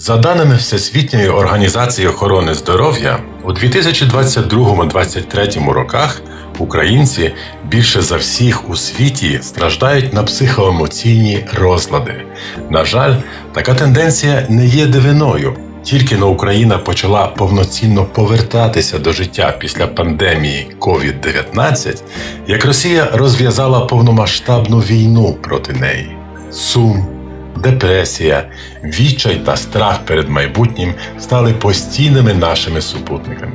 За даними Всесвітньої організації охорони здоров'я, у 2022-2023 роках українці більше за всіх у світі страждають на психоемоційні розлади. На жаль, така тенденція не є дивиною. Тільки но Україна почала повноцінно повертатися до життя після пандемії COVID-19, як Росія розв'язала повномасштабну війну проти неї. Сум, депресія, відчай та страх перед майбутнім стали постійними нашими супутниками.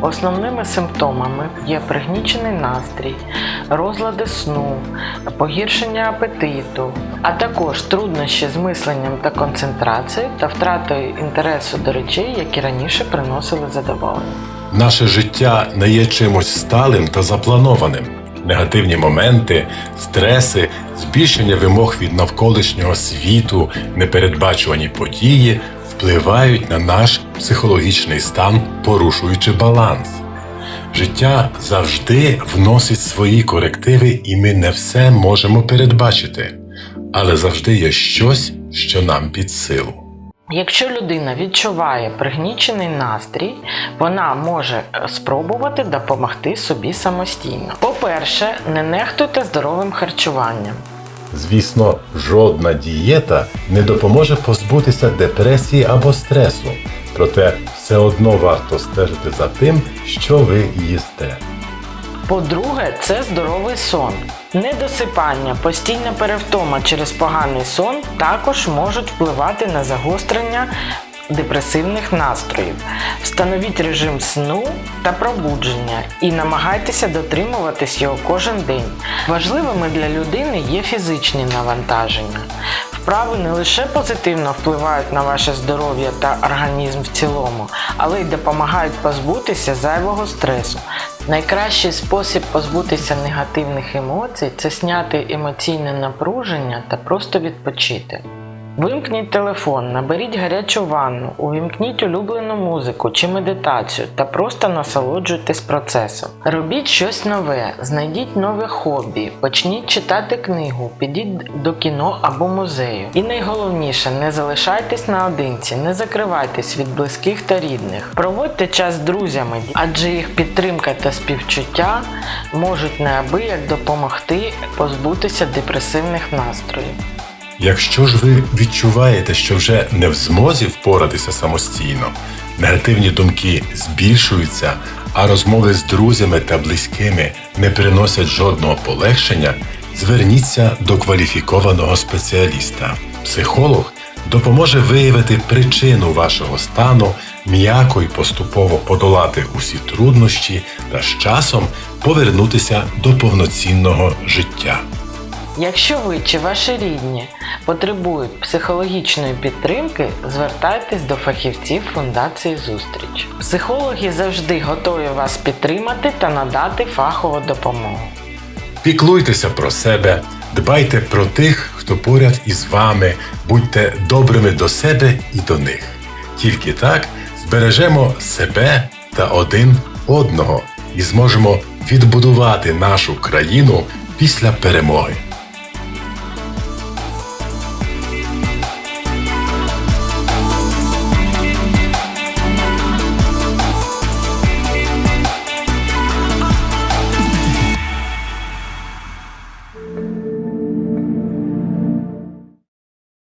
Основними симптомами є пригнічений настрій, розлади сну, погіршення апетиту, а також труднощі з мисленням та концентрацією та втратою інтересу до речей, які раніше приносили задоволення. Наше життя не є чимось сталим та запланованим. Негативні моменти, стреси, збільшення вимог від навколишнього світу, непередбачувані події впливають на наш психологічний стан, порушуючи баланс. Життя завжди вносить свої корективи, і ми не все можемо передбачити, але завжди є щось, що нам під силу. Якщо людина відчуває пригнічений настрій, вона може е, спробувати допомогти собі самостійно. По-перше, не нехтуйте здоровим харчуванням. Звісно, жодна дієта не допоможе позбутися депресії або стресу, проте все одно варто стежити за тим, що ви їсте. По-друге, це здоровий сон. Недосипання, постійна перевтома через поганий сон також можуть впливати на загострення депресивних настроїв. Встановіть режим сну та пробудження і намагайтеся дотримуватись його кожен день. Важливими для людини є фізичні навантаження. Вправи не лише позитивно впливають на ваше здоров'я та організм в цілому, але й допомагають позбутися зайвого стресу. Найкращий спосіб позбутися негативних емоцій це зняти емоційне напруження та просто відпочити. Вимкніть телефон, наберіть гарячу ванну, увімкніть улюблену музику чи медитацію та просто насолоджуйтесь процесом. Робіть щось нове, знайдіть нове хобі, почніть читати книгу, підіть до кіно або музею. І найголовніше, не залишайтесь наодинці, не закривайтесь від близьких та рідних. Проводьте час з друзями, адже їх підтримка та співчуття можуть неабияк допомогти позбутися депресивних настроїв. Якщо ж ви відчуваєте, що вже не в змозі впоратися самостійно, негативні думки збільшуються, а розмови з друзями та близькими не приносять жодного полегшення, зверніться до кваліфікованого спеціаліста. Психолог допоможе виявити причину вашого стану, м'яко й поступово подолати усі труднощі та з часом повернутися до повноцінного життя. Якщо ви чи ваші рідні потребують психологічної підтримки, звертайтесь до фахівців Фундації Зустріч. Психологи завжди готові вас підтримати та надати фахову допомогу. Піклуйтеся про себе, дбайте про тих, хто поряд із вами, будьте добрими до себе і до них. Тільки так збережемо себе та один одного і зможемо відбудувати нашу країну після перемоги.